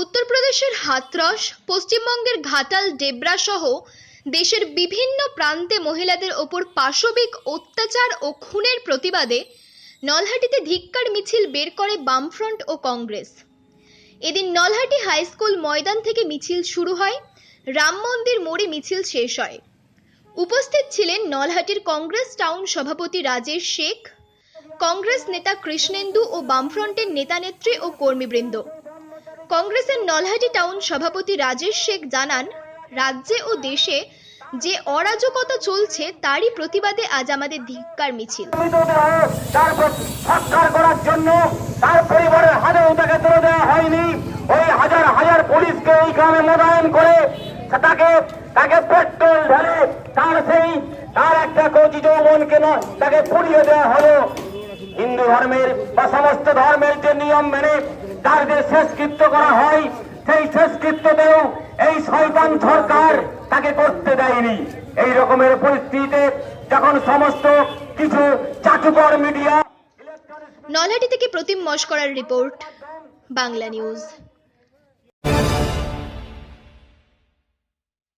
উত্তরপ্রদেশের হাতরস, পশ্চিমবঙ্গের ঘাটাল, ডেবরা সহ দেশের বিভিন্ন প্রান্তে মহিলাদের ওপর পাশবিক অত্যাচার ও খুনের প্রতিবাদে নলহাটিতে ধিক্কার মিছিল বের করে বামফ্রন্ট ও কংগ্রেস। এদিন নলহাটি হাই স্কুল ময়দান থেকে মিছিল শুরু হয়, রাম মন্দির মোড়ে মিছিল শেষ হয়। উপস্থিত ছিলেন নলহাটির কংগ্রেস টাউন সভাপতি রাজেশ শেখ, কংগ্রেস নেতা কৃষ্ণেন্দু ও বামফ্রন্টের নেতানেত্রী ও কর্মীবৃন্দ। কংগ্রেসের নলহাটি টাউন সভাপতি রাজেশ শেখ জানান, রাজ্যে ও দেশে যে অরাজকতা চলছে, তারই প্রতিবাদে আজ আমাদের ধিক্কার মিছিল। সৎকার করার জন্য তার পরিবারের হাতেও তাকে তুলে দেওয়া হয়নি। ওই হাজার হাজার পুলিশকে এই গ্রামে মোতায়েন করে তাকে তাকে পেট্রোল ঢেলে তার সেই, তার একটা কচি যৌবনকে তাকে পুড়িয়ে দেওয়া হলো। হিন্দু ধর্মের বা সমস্ত ধর্মের যে নিয়ম মেনে তার যে শেষকৃত্য করা হয়, সেই শেষকৃত্যতেও এই শয়তান সরকার তাকে করতে দেয়নি। এই রকমের পরিস্থিতিতে যখন সমস্ত কিছু চাটুকর মিডিয়া নলহাটি থেকে প্রতিম মস্করার রিপোর্ট, বাংলা নিউজ।